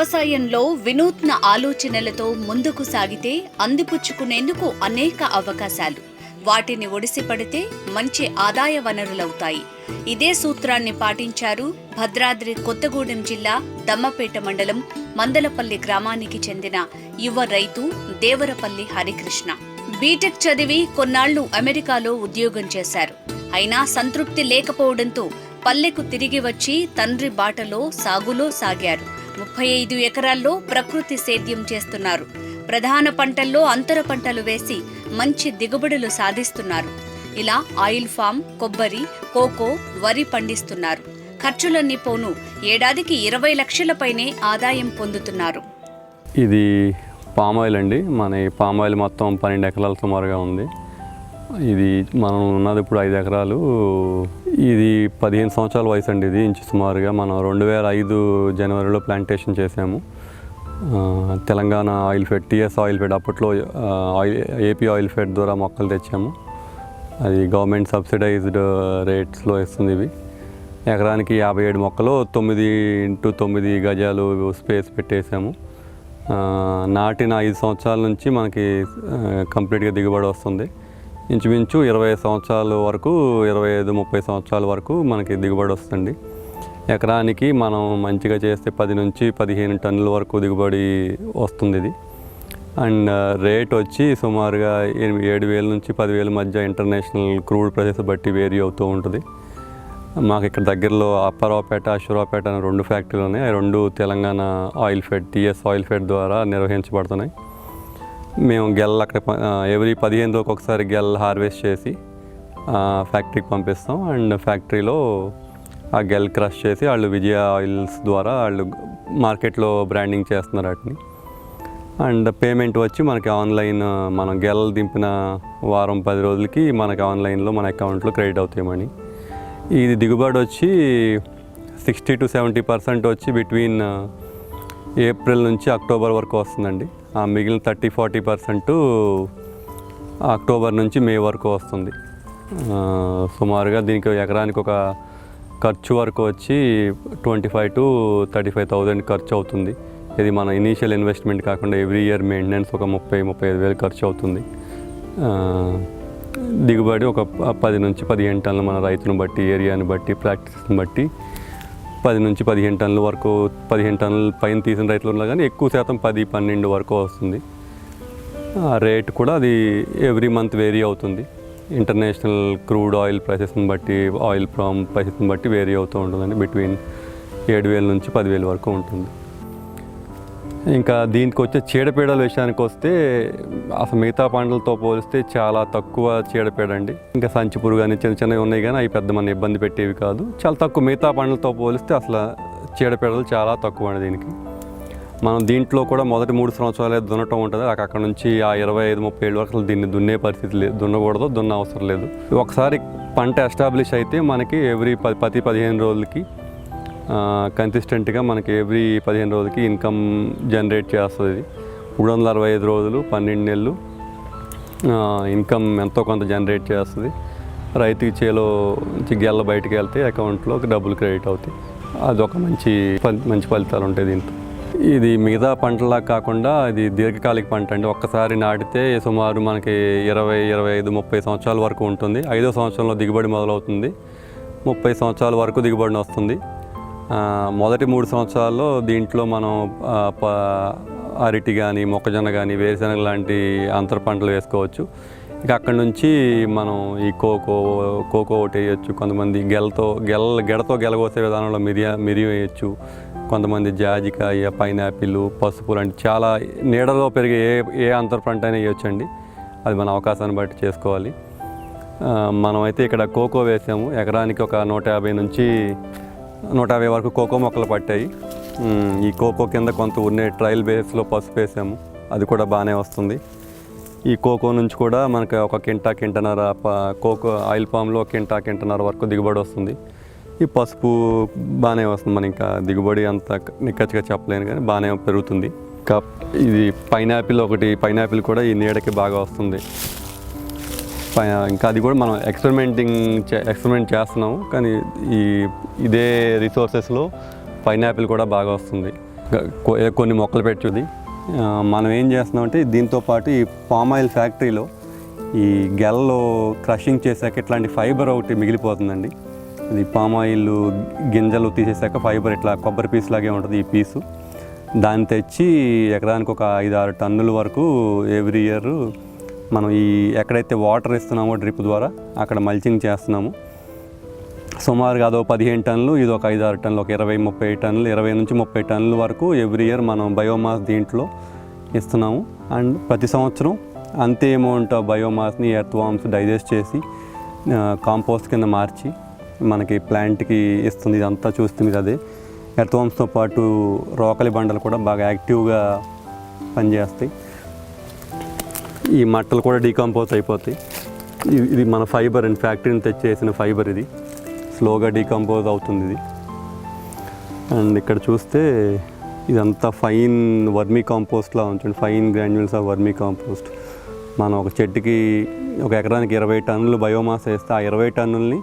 వ్యవసాయంలో వినూత్న ఆలోచనలతో ముందుకు సాగితే అందిపుచ్చుకునేందుకు అనేక అవకాశాలు. వాటిని ఒడిసిపడితే మంచి ఆదాయ వనరులవుతాయి. ఇదే సూత్రాన్ని పాటించారు భద్రాద్రి కొత్తగూడెం జిల్లా దమ్మపేట మండలం మందలపల్లి గ్రామానికి చెందిన యువ రైతు దేవరపల్లి హరికృష్ణ. బీటెక్ చదివి కొన్నాళ్ళు అమెరికాలో ఉద్యోగం చేశారు. అయినా సంతృప్తి లేకపోవడంతో పల్లెకు తిరిగి వచ్చి తండ్రి బాటలో సాగులో సాగారు. ముప్పై ఐదు ఎకరాల్లో ప్రకృతి సేద్యం చేస్తున్నారు. ప్రధాన పంటల్లో అంతర పంటలు వేసి మంచి దిగుబడులు సాధిస్తున్నారు. ఇలా ఆయిల్ ఫామ్ కొబ్బరి కోకో వరి పండిస్తున్నారు. ఖర్చులన్నీ పోను ఏడాదికి ఇరవై లక్షలపైనే ఆదాయం పొందుతున్నారు. ఇది పామ్ ఆయిల్ అండి. మన ఈ పామ్ ఆయిల్ మొత్తం పన్నెండు ఎకరాల సుమారుగా ఉంది. ఇది మనం ఉన్నది ఇప్పుడు ఐదు ఎకరాలు. ఇది పదిహేను సంవత్సరాల వయసు అండి ఇది ఇంచు సుమారుగా. మనం రెండు వేల ఐదు జనవరిలో ప్లాంటేషన్ చేసాము Telangana oil fed TS oil fed అప్పట్లో ఆయిల్ ఏపీ ఆయిల్ ఫెడ్ ద్వారా మొక్కలు తెచ్చాము. అది గవర్నమెంట్ సబ్సిడైజ్డ్ రేట్స్లో ఇస్తుంది ఇవి. ఎకరానికి యాభై ఏడు మొక్కలు తొమ్మిది ఇంటూ తొమ్మిది గజాలు స్పేస్ పెట్టేసాము నాటిన ఐదు సంవత్సరాల నుంచి మనకి కంప్లీట్గా దిగుబడి వస్తుంది. ఇంచుమించు ఇరవై సంవత్సరాల వరకు ఇరవై ఐదు ముప్పై సంవత్సరాల వరకు మనకి దిగుబడి వస్తుంది. ఎకరానికి మనం మంచిగా చేస్తే పది నుంచి పదిహేను టన్నుల వరకు దిగుబడి వస్తుంది ఇది. అండ్ రేట్ వచ్చి సుమారుగా ఎనిమిది ఏడు వేల నుంచి పదివేల మధ్య ఇంటర్నేషనల్ క్రూడ్ ప్రైసెస్ బట్టి వేరీ అవుతూ ఉంటుంది. మాకు ఇక్కడ దగ్గరలో అప్పారావుపేట అశ్వరావుపేట అనే రెండు ఫ్యాక్టరీలు ఉన్నాయి. ఆ రెండు Telangana oil fed TS oil fed ద్వారా నిర్వహించబడుతున్నాయి. మేము గెల్ అక్కడ ఎవ్రీ పదిహేను ఒకసారి గెల్ హార్వెస్ట్ చేసి ఫ్యాక్టరీకి పంపిస్తాం. అండ్ ఫ్యాక్టరీలో ఆ గెల్ క్రష్ చేసి వాళ్ళు విజయ ఆయిల్స్ ద్వారా వాళ్ళు మార్కెట్లో బ్రాండింగ్ చేస్తున్నారు వాటిని. అండ్ పేమెంట్ వచ్చి మనకి ఆన్లైన్ మనం గెల్ దింపిన వారం పది రోజులకి మనకి ఆన్లైన్లో మన అకౌంట్లో క్రెడిట్ అవుతాయమని ఇది దిగుబడి వచ్చి సిక్స్టీ టు సెవెంటీ పర్సెంట్ వచ్చి బిట్వీన్ ఏప్రిల్ నుంచి అక్టోబర్ వరకు వస్తుందండి. ఆ మిగిలిన థర్టీ ఫార్టీ పర్సెంట్ అక్టోబర్ నుంచి మే వరకు వస్తుంది. సుమారుగా దీనికి ఎకరానికి ఒక ఖర్చు వరకు వచ్చి twenty five to thirty five thousand ఖర్చు అవుతుంది. ఇది మన ఇనీషియల్ ఇన్వెస్ట్మెంట్ కాకుండా ఎవ్రీ ఇయర్ మెయింటెనెన్స్ ఒక ముప్పై ముప్పై ఐదు వేలు ఖర్చు అవుతుంది. దిగుబడి ఒక పది నుంచి పదిహేను టన్నులు మన రైతును బట్టి ఏరియాని బట్టి ప్రాక్టీస్ని బట్టి పది నుంచి పదిహేను టన్నుల వరకు పదిహేను టన్నుల పైన తీసిన రైతులు ఉన్నా కానీ ఎక్కువ శాతం పది పన్నెండు వరకు వస్తుంది. ఆ రేట్ కూడా అది ఎవ్రీ మంత్ వేరీ అవుతుంది. ఇంటర్నేషనల్ క్రూడ్ ఆయిల్ ప్రైసెస్ని బట్టి ఆయిల్ ప్రామ్ ప్రైసెస్ని బట్టి వేరీ అవుతూ ఉంటుందండి. బిట్వీన్ ఏడు వేల నుంచి పదివేల వరకు ఉంటుంది. ఇంకా దీనికి వచ్చే చీడపీడల విషయానికి వస్తే అసలు మిగతా పంటలతో పోలిస్తే చాలా తక్కువ చీడపీడ అండి ఇంకా సంచి పురుగు అని చిన్న చిన్నవి ఉన్నాయి కానీ అవి పెద్ద మన ఇబ్బంది పెట్టేవి కాదు. చాలా తక్కువ మిగతా పంటలతో పోలిస్తే అసలు చీడపీడలు చాలా తక్కువ అండి దీనికి. మనం దీంట్లో కూడా మొదటి మూడు సంవత్సరాలే దున్నటం ఉంటుంది. అక్కడ అక్కడ నుంచి ఆ ఇరవై ఐదు ముప్పై ఏళ్ళు వరకు అసలు దీన్ని దున్నే పరిస్థితి లేదు. దున్నకూడదు దున్న అవసరం లేదు. ఒకసారి పంట ఎస్టాబ్లిష్ అయితే మనకి ఎవ్రీ పది ప్రతి పదిహేను రోజులకి కన్సిస్టెంట్గా మనకి ఎవ్రీ పదిహేను రోజులకి ఇన్కమ్ జనరేట్ చేస్తుంది మూడు వందల అరవై ఐదు రోజులు పన్నెండు నెలలు ఇన్కమ్ ఎంతో కొంత జనరేట్ చేస్తుంది. రైతుకి చేలో నుంచి గెల్ల బయటకు వెళ్తే అకౌంట్లో డబ్బులు క్రెడిట్ అవుతాయి. అదొక మంచి మంచి ఫలితాలు ఉంటాయి దీంతో. ఇది మిగతా పంటలా కాకుండా ఇది దీర్ఘకాలిక పంట అండి. ఒక్కసారి నాటితే సుమారు మనకి ఇరవై ఇరవై ఐదు ముప్పై సంవత్సరాల వరకు ఉంటుంది. ఐదో సంవత్సరంలో దిగుబడి మొదలవుతుంది. ముప్పై సంవత్సరాల వరకు దిగుబడిని వస్తుంది. మొదటి మూడు సంవత్సరాల్లో దీంట్లో మనం అరటి కానీ మొక్కజొన్న కానీ వేరుశనగ లాంటి అంతర పంటలు వేసుకోవచ్చు. ఇక అక్కడ నుంచి మనం ఈ కోకో కోకో ఒకటి వేయచ్చు. కొంతమంది గెలతో గెల గెడతో గెలగోసే విధానంలో మిరియా మిరి వేయచ్చు. కొంతమంది జాజికాయ పైనాపిల్ పసుపు లాంటి చాలా నీడలో పెరిగే ఏ ఏ అంతర పంట అయినా వేయొచ్చండి. అది మన అవకాశాన్ని బట్టి చేసుకోవాలి. మనమైతే ఇక్కడ కోకో వేసాము. ఎకరానికి ఒక నూట యాభై నుంచి నూట యాభై వరకు కోకో మొక్కలు పట్టాయి. ఈ కోకో కింద కొంత ఉన్న ట్రయల్ బేస్లో పసుపు వేసాము. అది కూడా బాగానే వస్తుంది. ఈ కోకో నుంచి కూడా మనకి ఒక కింటా కింటన్నర ప- కోకో ఆయిల్ పామ్లో కింటా కింటన్నర వరకు దిగుబడి వస్తుంది. ఈ పసుపు బాగానే వస్తుంది. మన ఇంకా దిగుబడి అంత నిక్కచ్చిగా చెప్పలేను కానీ బాగానే పెరుగుతుంది. ఇంకా ఇది పైనాపిల్ ఒకటి పైనాపిల్ కూడా ఈ నీడకి బాగా వస్తుంది. ఇంకా అది కూడా మనం ఎక్స్పెరిమెంటింగ్ ఎక్స్పెరిమెంట్ చేస్తున్నాము. కానీ ఈ ఇదే రిసోర్సెస్లో పైనాపిల్ కూడా బాగా వస్తుంది. కొన్ని మొక్కలు పెట్టుది. మనం ఏం చేస్తున్నామంటే దీంతో పాటు ఈ పామ్ ఆయిల్ ఫ్యాక్టరీలో ఈ గెల్లో క్రషింగ్ చేశాక ఇట్లాంటి ఫైబర్ ఒకటి మిగిలిపోతుందండి. ఇది పామ్ ఆయిల్ గింజలు తీసేసాక ఫైబర్ ఇట్లా కొబ్బరి పీస్ లాగే ఉంటుంది ఈ పీసు దాన్ని తెచ్చి ఎకరానికి ఒక ఐదు ఆరు టన్నుల వరకు ఎవ్రీ ఇయర్ మనం ఈ ఎక్కడైతే వాటర్ ఇస్తున్నామో డ్రిప్ ద్వారా అక్కడ మల్చింగ్ చేస్తున్నాము. సుమారుగా అదో పదిహేను టన్నులు ఇది ఒక ఐదు ఆరు టన్నులు ఒక ఇరవై ముప్పై టన్నులు ఇరవై నుంచి ముప్పై టన్నుల వరకు ఎవ్రీ ఇయర్ మనం బయోమాస్ దీంట్లో ఇస్తున్నాము. అండ్ ప్రతి సంవత్సరం అంతే అమౌంట్ బయోమాస్ని ఎర్త్ వామ్స్ డైజెస్ట్ చేసి కాంపోస్ట్ కింద మార్చి మనకి ప్లాంట్కి ఇస్తుంది. ఇదంతా చూస్తుంది అదే. ఎర్త్ వామ్స్తో పాటు రోకలి బండలు కూడా బాగా యాక్టివ్గా పనిచేస్తాయి. ఈ మట్టలు కూడా డీకంపోజ్ అయిపోతాయి. ఇది ఇది మన ఫైబర్ అండ్ ఫ్యాక్టరీని తెచ్చేసిన ఫైబర్ ఇది. స్లోగా డీకంపోజ్ అవుతుంది ఇది. అండ్ ఇక్కడ చూస్తే ఇదంతా ఫైన్ వర్మీ కాంపోస్ట్లా ఉంచండి. Fine granules of vermicompost. మనం ఒక చెట్టుకి ఒక ఎకరానికి ఇరవై టన్నులు బయోమాస్ వేస్తే ఆ ఇరవై టన్నుల్ని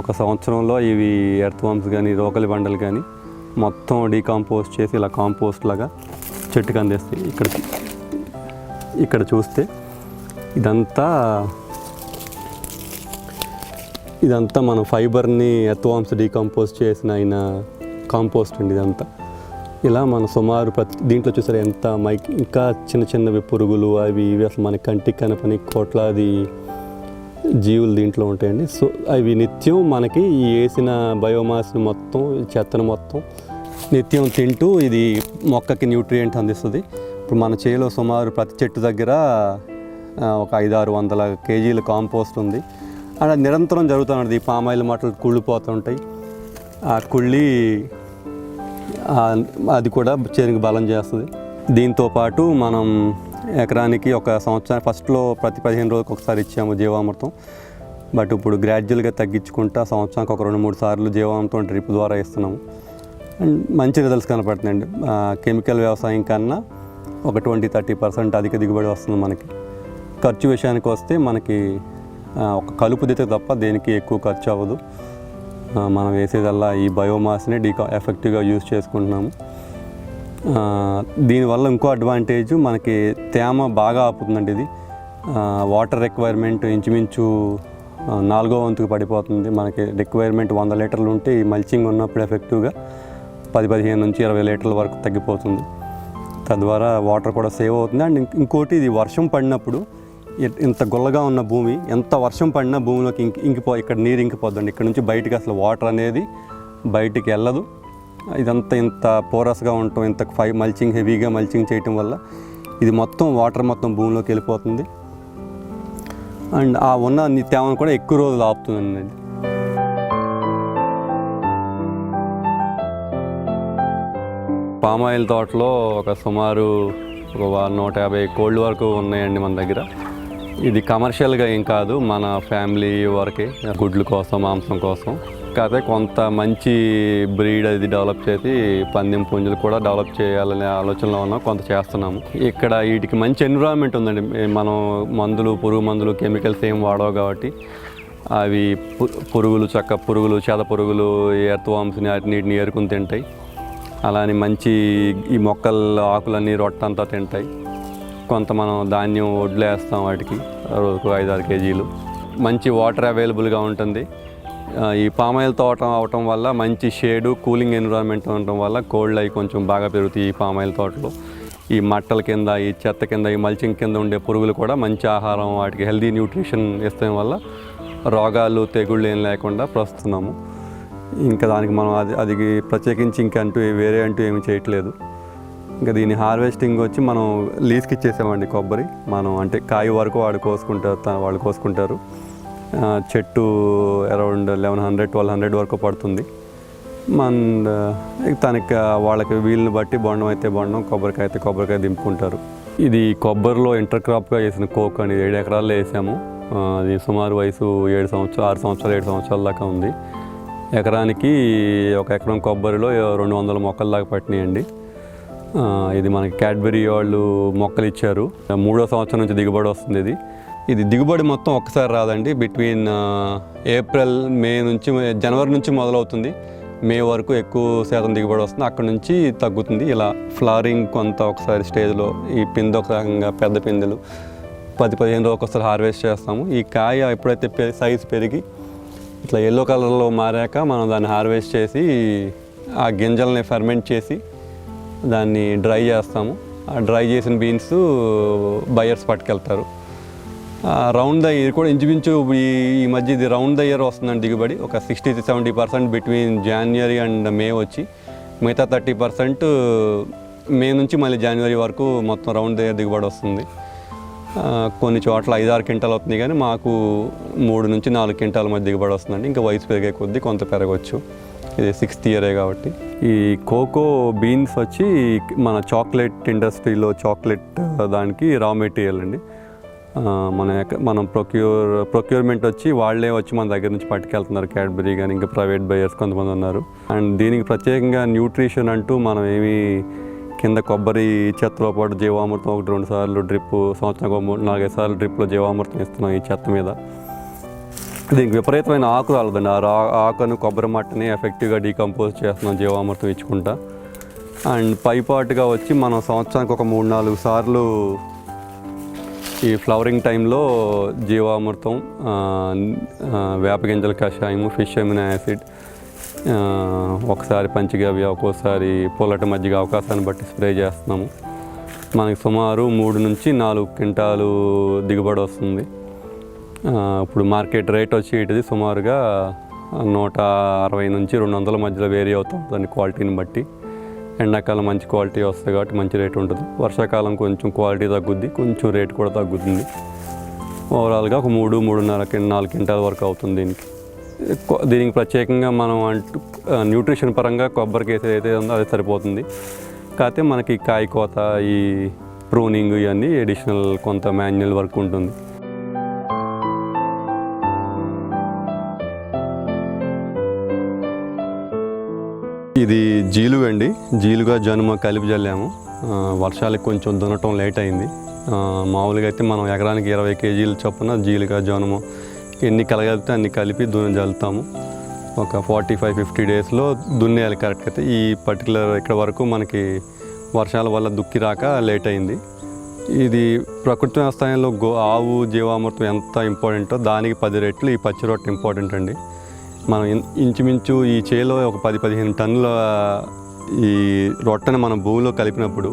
ఒక సంవత్సరంలో ఇవి ఎర్త్ వామ్స్ కానీ రోకలి బండలు కానీ మొత్తం డీకాంపోస్ట్ చేసి ఇలా కాంపోస్ట్ లాగా చెట్టుకి అందిస్తాయి. ఇక్కడ ఇక్కడ చూస్తే ఇదంతా ఇదంతా మనం ఫైబర్ని ఎత్వాంస్ డీకంపోజ్ చేసిన అయిన కాంపోస్ట్ అండి ఇదంతా. ఇలా మన సుమారు ప్రతి దీంట్లో చూసారు ఎంత మైక్ ఇంకా చిన్న చిన్నవి పురుగులు అవి ఇవి అసలు మన కంటికి కనపని కోట్లాది జీవులు దీంట్లో ఉంటాయండి. సో అవి నిత్యం మనకి వేసిన బయోమాస్ని మొత్తం చెత్తను మొత్తం నిత్యం తింటూ ఇది మొక్కకి న్యూట్రియంట్ అందిస్తుంది. ఇప్పుడు మన చేలో సుమారు ప్రతి చెట్టు దగ్గర ఒక ఐదు ఆరు వందల కేజీల కాంపోస్ట్ ఉంది. అండ్ అది నిరంతరం జరుగుతున్నది. ఈ పామాయిల్ మట్టలు కుళ్ళిపోతుంటాయి ఆ కుళ్ళి అది కూడా చేనికి బలం చేస్తుంది. దీంతో పాటు మనం ఎకరానికి ఒక సంవత్సరం ఫస్ట్లో ప్రతి పదిహేను రోజులకు ఒకసారి ఇచ్చాము జీవామృతం. బట్ ఇప్పుడు గ్రాడ్యువల్గా తగ్గించుకుంటా సంవత్సరానికి ఒక రెండు మూడు సార్లు జీవామృతం డ్రిప్ ద్వారా ఇస్తున్నాము. అండ్ మంచి రిజల్ట్స్ కనపడుతుందండి కెమికల్ వ్యవసాయం కన్నా ఒక ట్వంటీ థర్టీ పర్సెంట్ అధిక దిగుబడి వస్తుంది మనకి. ఖర్చు విషయానికి వస్తే మనకి ఒక కలుపు దిత తప్ప దేనికి ఎక్కువ ఖర్చు అవ్వదు. మనం వేసేదల్లా ఈ బయోమాస్ని డీకా ఎఫెక్టివ్గా యూజ్ చేసుకుంటున్నాము. దీనివల్ల ఇంకో అడ్వాంటేజ్ మనకి తేమ బాగా ఆపుతుందండి ఇది. వాటర్ రిక్వైర్మెంట్ ఇంచుమించు నాలుగో వంతుకు పడిపోతుంది. మనకి రిక్వైర్మెంట్ వంద లీటర్లు ఉంటే ఈ మల్చింగ్ ఉన్నప్పుడు ఎఫెక్టివ్గా పది పదిహేను నుంచి ఇరవై లీటర్ల వరకు తగ్గిపోతుంది. తద్వారా వాటర్ కూడా సేవ్ అవుతుంది. అండ్ ఇంకోటి ఇది వర్షం పడినప్పుడు ఇంత గుల్లగా ఉన్న భూమి ఎంత వర్షం పడినా భూమిలోకి ఇంకి ఇంకిపో ఇక్కడ నీరు ఇంకిపోద్దండి. ఇక్కడ నుంచి బయటికి అసలు వాటర్ అనేది బయటికి వెళ్ళదు. ఇదంతా ఇంత పోరస్గా ఉండటం ఇంత ఫై మల్చింగ్ హెవీగా మల్చింగ్ చేయటం వల్ల ఇది మొత్తం వాటర్ మొత్తం భూమిలోకి వెళ్ళిపోతుంది. అండ్ ఆ ఉన్న తేమను కూడా ఎక్కువ రోజులు ఆపుతుందండి. పామాయిల్ తోటలో ఒక సుమారు ఒక నూట యాభై కోళ్ళు వరకు ఉన్నాయండి మన దగ్గర. ఇది కమర్షియల్గా ఏం కాదు మన ఫ్యామిలీ వరకే గుడ్లు కోసం మాంసం కోసం. కాకపోతే కొంత మంచి బ్రీడ్ అది డెవలప్ చేసి పందెం పుంజులు కూడా డెవలప్ చేయాలనే ఆలోచనలో ఉన్నాం కొంత చేస్తున్నాము. ఇక్కడ వీటికి మంచి ఎన్విరాన్మెంట్ ఉందండి. మనం మందులు పురుగు మందులు కెమికల్స్ ఏం వాడవు కాబట్టి అవి పు- పురుగులు చక్క పురుగులు చేద పురుగులు ఎర్త్ వామ్స్ని వాటిని ఏరుకుని తింటాయి. అలానే మంచి ఈ మొక్కల ఆకులన్నీ రొట్టంతా తింటాయి. కొంత మనం ధాన్యం వడ్లు వేస్తాం వాటికి రోజుకు ఐదు ఆరు కేజీలు. మంచి వాటర్ అవైలబుల్గా ఉంటుంది. ఈ పామాయిల్ తోట అవటం వల్ల మంచి షేడు కూలింగ్ ఎన్విరాన్మెంట్ ఉండటం వల్ల కోల్డ్ అవి కొంచెం బాగా పెరుగుతాయి ఈ పామాయిల్ తోటలో. ఈ మట్టల కింద ఈ చెత్త కింద ఈ మల్చింగ్ కింద ఉండే పురుగులు కూడా మంచి ఆహారం వాటికి హెల్దీ న్యూట్రిషన్ ఇస్తాం వల్ల రోగాలు తెగుళ్ళు ఏం లేకుండా ప్రస్తున్నాము. ఇంకా దానికి మనం అది అది ప్రత్యేకించి ఇంకా అంటూ వేరే అంటూ ఏమి చేయట్లేదు. ఇంకా దీని హార్వెస్టింగ్ వచ్చి మనం లీజ్కి ఇచ్చేసామండి కొబ్బరి. మనం అంటే కాయ వరకు వాడు కోసుకుంటారు త- వాళ్ళు కోసుకుంటారు. చెట్టు around eleven hundred twelve hundred వరకు పడుతుంది. మన తనకి వాళ్ళకి వీళ్ళని బట్టి బొండం అయితే బొండం కొబ్బరికాయ అయితే కొబ్బరికాయ దింపుకుంటారు. ఇది కొబ్బరిలో ఇంటర్ క్రాప్గా వేసిన కోక్ అని ఏడు ఎకరాల్లో వేసాము. అది సుమారు వయసు ఏడు సంవత్సరాలు ఆరు సంవత్సరాలు ఏడు సంవత్సరాల దాకా ఉంది. ఎకరానికి ఒక ఎకరం కొబ్బరిలో రెండు వందల మొక్కలు దాకా పట్టినాయండి ఇది మనకి క్యాడ్బరీ వాళ్ళు మొక్కలు ఇచ్చారు. మూడో సంవత్సరం నుంచి దిగుబడి వస్తుంది ఇది. ఇది దిగుబడి మొత్తం ఒక్కసారి రాదండి. బిట్వీన్ ఏప్రిల్ మే నుంచి జనవరి నుంచి మొదలవుతుంది. మే వరకు ఎక్కువ శాతం దిగుబడి వస్తుంది. అక్కడ నుంచి తగ్గుతుంది. ఇలా ఫ్లవరింగ్ కొంత ఒకసారి స్టేజ్లో ఈ పిందె ఒక రకంగా పెద్ద పిందెలు పది పదిహేను రోజులకు ఒకసారి హార్వెస్ట్ చేస్తాము. ఈ కాయ ఎప్పుడైతే పె- సైజు పెరిగి ఇట్లా ఎల్లో కలర్లో మారాక మనం దాన్ని హార్వెస్ట్ చేసి ఆ గింజల్ని ఫెర్మెంట్ చేసి దాన్ని డ్రై చేస్తాము. ఆ డ్రై చేసిన బీన్స్ బయర్స్ పట్టుకెళ్తారు. రౌండ్ ద ఇయర్ కూడా ఇంచుమించు ఈ ఈ మధ్య ఇది రౌండ్ ద ఇయర్ వస్తుందండి దిగుబడి. ఒక sixty to seventy percent between January and May వచ్చి మిగతా థర్టీ పర్సెంట్ మే నుంచి మళ్ళీ జనవరి వరకు మొత్తం రౌండ్ ద ఇయర్ దిగుబడి వస్తుంది. కొన్ని చోట్ల ఐదు ఆరు క్వింటాలు అవుతుంది కానీ మాకు మూడు నుంచి నాలుగు క్వింటాల మధ్య దిగుబడి వస్తుందండి. ఇంకా వయసు పెరిగే కొద్దీ కొంత పెరగవచ్చు ఇది సిక్స్త్ ఇయరే కాబట్టి. ఈ కోకో బీన్స్ వచ్చి మన చాక్లెట్ ఇండస్ట్రీలో చాక్లెట్ దానికి రా మెటీరియల్ అండి. మన మనం ప్రొక్యూర్ ప్రొక్యూర్మెంట్ వచ్చి వాళ్ళే వచ్చి మన దగ్గర నుంచి పట్టుకెళ్తున్నారు. క్యాడ్బరీ కానీ ఇంకా ప్రైవేట్ బయర్స్ కొంతమంది ఉన్నారు. అండ్ దీనికి ప్రత్యేకంగా న్యూట్రిషన్ అంటూ మనం ఏమీ కింద కొబ్బరి చెత్తలో పాటు జీవామృతం ఒకటి రెండు సార్లు డ్రిప్ సంవత్సరం ఒక మూడు నాలుగైదు సార్లు డ్రిప్లో జీవామృతం ఇస్తున్నాం ఈ చెత్త మీద. దీనికి విపరీతమైన ఆకు రాలదండి. ఆ ఆకును కొబ్బరి మట్టని ఎఫెక్టివ్గా డీకంపోజ్ చేస్తున్నాం జీవామృతం ఇచ్చుకుంటా. అండ్ పైపాటుగా వచ్చి మనం సంవత్సరానికి ఒక మూడు నాలుగు సార్లు ఈ ఫ్లవరింగ్ టైంలో జీవామృతం వేపగింజల కషాయము ఫిష్ అమినో యాసిడ్ ఒకసారి పంచగవ్య ఒక్కోసారి పొలట మజ్జిగ అవకాశాన్ని బట్టి స్ప్రే చేస్తున్నాము. మనకి సుమారు మూడు నుంచి నాలుగు క్వింటాలు దిగుబడి వస్తుంది. ఇప్పుడు మార్కెట్ రేట్ వచ్చేటిది సుమారుగా నూట అరవై నుంచి రెండు వందల మధ్యలో వేరీ అవుతుంది. దాని క్వాలిటీని బట్టి ఎండాకాలం మంచి క్వాలిటీ వస్తుంది కాబట్టి మంచి రేట్ ఉంటుంది. వర్షాకాలం కొంచెం క్వాలిటీ తగ్గుద్ది కొంచెం రేట్ కూడా తగ్గుతుంది. ఓవరాల్గా ఒక మూడు మూడున్నర నాలుగు క్వింటాల వరకు అవుతుంది దీనికి. దీనికి ప్రత్యేకంగా మనం అంటూ న్యూట్రిషన్ పరంగా కొబ్బరికి అయితే ఉందో అది సరిపోతుంది. కాకపోతే మనకి కాయ కోత ఈ ప్రూనింగ్ ఇవన్నీ అడిషనల్ కొంత మాన్యువల్ వర్క్ ఉంటుంది. ఇది జీలుగు అండి. జీలుగా జనుమ కలిపి చల్లాము వర్షాలకు కొంచెం దున్నటం లేట్ అయింది. మామూలుగా అయితే మనం ఎకరానికి ఇరవై కేజీలు చొప్పున జీలుగా జనుము ఎన్ని కలగలిపితే అన్ని కలిపి దున్ని చల్లుతాము ఒక ఫార్టీ ఫైవ్ ఫిఫ్టీ డేస్లో దున్నేయాలి కరెక్ట్గా అయితే. ఈ పర్టికులర్ ఇక్కడ వరకు మనకి వర్షాల వల్ల దుక్కి రాక లేట్ అయింది. ఇది ప్రకృతి వ్యవసాయంలో గో ఆవు జీవామృతం ఎంత ఇంపార్టెంటో దానికి పది రెట్లు ఈ పచ్చి రొట్టె ఇంపార్టెంట్ అండి. మనం ఇంచుమించు ఈ చేలో ఒక పది పదిహేను టన్నుల ఈ రొట్టెను మనం భూమిలో కలిపినప్పుడు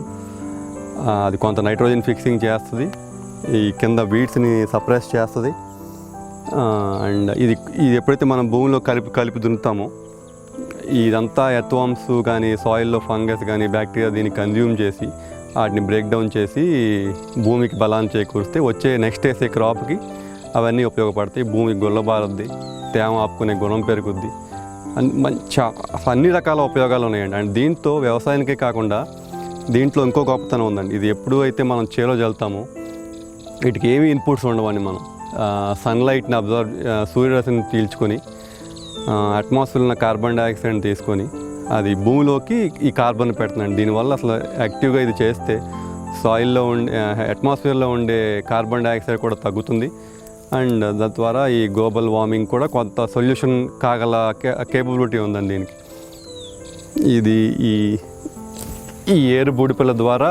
అది కొంత నైట్రోజన్ ఫిక్సింగ్ చేస్తుంది. ఈ కింద వీడ్స్ని సప్రెస్ చేస్తుంది. అండ్ ఇది ఇది ఎప్పుడైతే మనం భూమిలో కలిపి కలిపి దున్నుతామో ఇదంతా ఎత్వామ్స్ కానీ సాయిల్లో ఫంగస్ కానీ బ్యాక్టీరియా దీన్ని కన్జ్యూమ్ చేసి వాటిని బ్రేక్ డౌన్ చేసి భూమికి బలాన్ని చేకూరిస్తే వచ్చే నెక్స్ట్ వేసే క్రాప్కి అవన్నీ ఉపయోగపడతాయి. భూమి గొల్లబారుద్ది తేమ ఆపుకునే గుణం పెరుగుద్ది. అండ్ మంచి అన్ని రకాల ఉపయోగాలు ఉన్నాయండి. అండ్ దీంతో వ్యవసాయానికే కాకుండా దీంట్లో ఇంకో గొప్పతనం ఉందండి. ఇది ఎప్పుడు అయితే మనం చేలో చల్లుతామో వీటికి ఏమి ఇన్పుట్స్ ఉండవని మనం. సన్లైట్ని అబ్జర్వ్ సూర్యరశ్మిని పీల్చుకొని అట్మాస్ఫియర్ ఉన్న కార్బన్ డైఆక్సైడ్ని తీసుకొని అది భూమిలోకి ఈ కార్బన్ పెడుతున్నాను దీనివల్ల అసలు యాక్టివ్గా ఇది చేస్తే సాయిల్లో ఉండే అట్మాస్ఫియర్లో ఉండే కార్బన్ డైఆక్సైడ్ కూడా తగ్గుతుంది. అండ్ దాని ద్వారా ఈ గ్లోబల్ వార్మింగ్ కూడా కొంత సొల్యూషన్ కాగల కేపబిలిటీ ఉందండి దీనికి. ఇది ఈ ఈ ఏరు బూడిపల్ల ద్వారా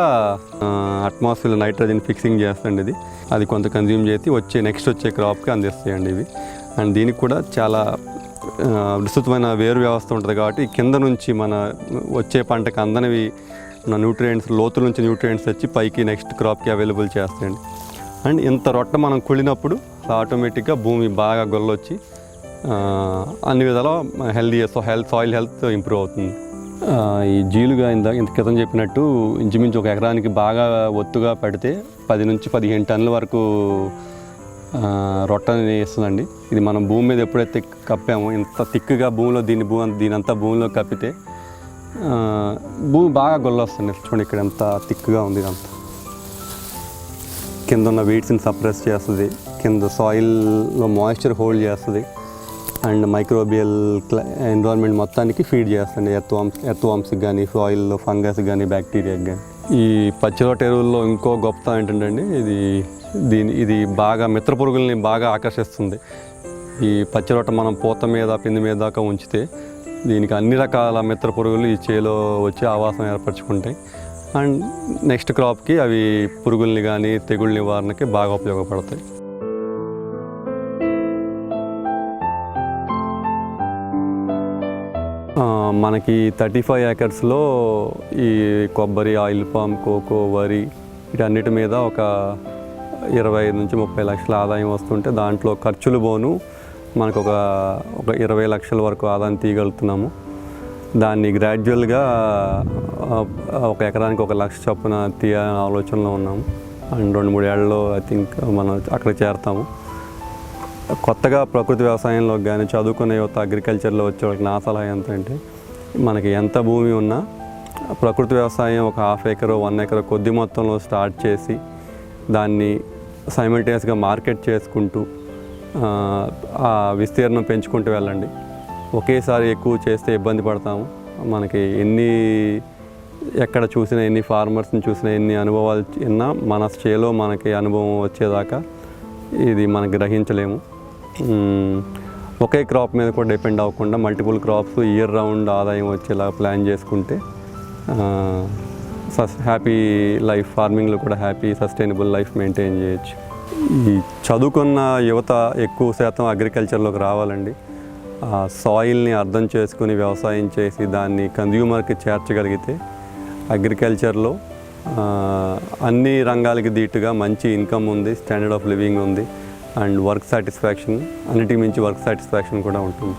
అట్మాస్ఫియర్ నైట్రోజన్ ఫిక్సింగ్ చేస్తుంది ఇది అది కొంత కన్జ్యూమ్ చేసి వచ్చే నెక్స్ట్ వచ్చే క్రాప్కి అందిస్తాయండి ఇవి. అండ్ దీనికి కూడా చాలా విస్తృతమైన వేరు వ్యవస్థ ఉంటుంది కాబట్టి కింద నుంచి మన వచ్చే పంటకు అందనివి మన న్యూట్రియంట్స్ లోతు నుంచి న్యూట్రియంట్స్ వచ్చి పైకి నెక్స్ట్ క్రాప్కి అవైలబుల్ చేస్తాయండి. అండ్ ఇంత రొట్ట మనం కుళ్ళినప్పుడు ఆటోమేటిక్గా భూమి బాగా గొల్లొచ్చి అన్ని విధాల healthy health soil health improve అవుతుంది. ఈ జీలుగా ఇంత ఇంత క్రితం చెప్పినట్టు ఇంచుమించు ఒక ఎకరానికి బాగా ఒత్తుగా పెడితే పది నుంచి పదిహేను టన్నుల వరకు రొట్టని ఇస్తుందండి ఇది మనం భూమి మీద ఎప్పుడైతే కప్పామో ఇంత తిక్కుగా భూమిలో దీని భూ దీనంతా భూమిలో కప్పితే భూమి బాగా గొల్లొస్తుంది. చూడండి ఇక్కడ ఎంత తిక్కుగా ఉంది ఇదంతా. కింద ఉన్న వీడ్స్ని సప్రెస్ చేస్తుంది. కింద సాయిల్లో మాయిశ్చర్ హోల్డ్ చేస్తుంది. అండ్ మైక్రోబియల్ ఎన్విరాన్మెంట్ మొత్తానికి ఫీడ్ చేస్తుంది. ఎర్త్వామ్స్ ఎర్త్వామ్స్కి కానీ సాయిల్లో ఫంగస్ కానీ బ్యాక్టీరియాకి కానీ ఈ పచ్చిరొట్ట ఎరువుల్లో ఇంకో గొప్ప ఏంటంటే అండి ఇది దీని ఇది బాగా మిత్ర పురుగుల్ని బాగా ఆకర్షిస్తుంది. ఈ పచ్చిరొట్ట మనం పూత మీద పిండి మీద దాకా ఉంచితే దీనికి అన్ని రకాల మిత్ర పురుగులు ఈ చేలో వచ్చి ఆవాసం ఏర్పరచుకుంటాయి. అండ్ నెక్స్ట్ క్రాప్కి అవి పురుగుల్ని కానీ తెగుళ్ళ నివారణకి బాగా ఉపయోగపడతాయి. మనకి థర్టీ ఫైవ్ ఏకర్స్లో ఈ కొబ్బరి ఆయిల్ పామ్ కోకో వరి వీటన్నిటి మీద ఒక ఇరవై ఐదు నుంచి ముప్పై లక్షల ఆదాయం వస్తుంటే దాంట్లో ఖర్చులు పోను. మనకు ఒక ఒక ఇరవై లక్షల వరకు ఆదాయం తీయగలుగుతున్నాము. దాన్ని గ్రాడ్యువల్గా ఒక ఎకరానికి ఒక లక్ష చొప్పున తీయ ఆలోచనలో ఉన్నాము. అండ్ రెండు మూడు ఏళ్ళలో ఐ థింక్ మనం అక్కడ చేరతాము. కొత్తగా ప్రకృతి వ్యవసాయంలో కానీ చదువుకునే యువత అగ్రికల్చర్లో వచ్చే వాళ్ళకి నా సలహా ఏంటంటే మనకి ఎంత భూమి ఉన్నా ప్రకృతి వ్యవసాయం ఒక హాఫ్ ఎకర్ వన్ ఎకరో కొద్ది మొత్తంలో స్టార్ట్ చేసి దాన్ని సైమల్టేనియస్గా మార్కెట్ చేసుకుంటూ ఆ, విస్తీర్ణం పెంచుకుంటూ వెళ్ళండి. ఒకేసారి ఎక్కువ చేస్తే ఇబ్బంది పడతాము. మనకి ఎన్ని ఎక్కడ చూసినా ఎన్ని ఫార్మర్స్ని చూసినా ఎన్ని అనుభవాలు విన్నా మన చేలో మనకి అనుభవం వచ్చేదాకా ఇది మనం గ్రహించలేము. ఒకే క్రాప్ మీద కూడా డిపెండ్ అవ్వకుండా మల్టిపుల్ క్రాప్స్ ఇయర్ రౌండ్ ఆదాయం వచ్చేలా ప్లాన్ చేసుకుంటే సస్ హ్యాపీ లైఫ్ ఫార్మింగ్లో కూడా హ్యాపీ సస్టైనబుల్ లైఫ్ మెయింటైన్ చేయొచ్చు. ఈ చదువుకున్న యువత ఎక్కువ శాతం అగ్రికల్చర్లోకి రావాలండి. ఆ సాయిల్ని అర్థం చేసుకుని వ్యవసాయం చేసి దాన్ని కన్జ్యూమర్కి చేర్చగలిగితే అగ్రికల్చర్లో అన్ని రంగాలకి దీటుగా మంచి ఇన్కమ్ ఉంది స్టాండర్డ్ ఆఫ్ లివింగ్ ఉంది. అండ్ వర్క్ సాటిస్ఫాక్షన్ అన్నిటికి మించి వర్క్ సాటిస్ఫాక్షన్ కూడా ఉంటుంది.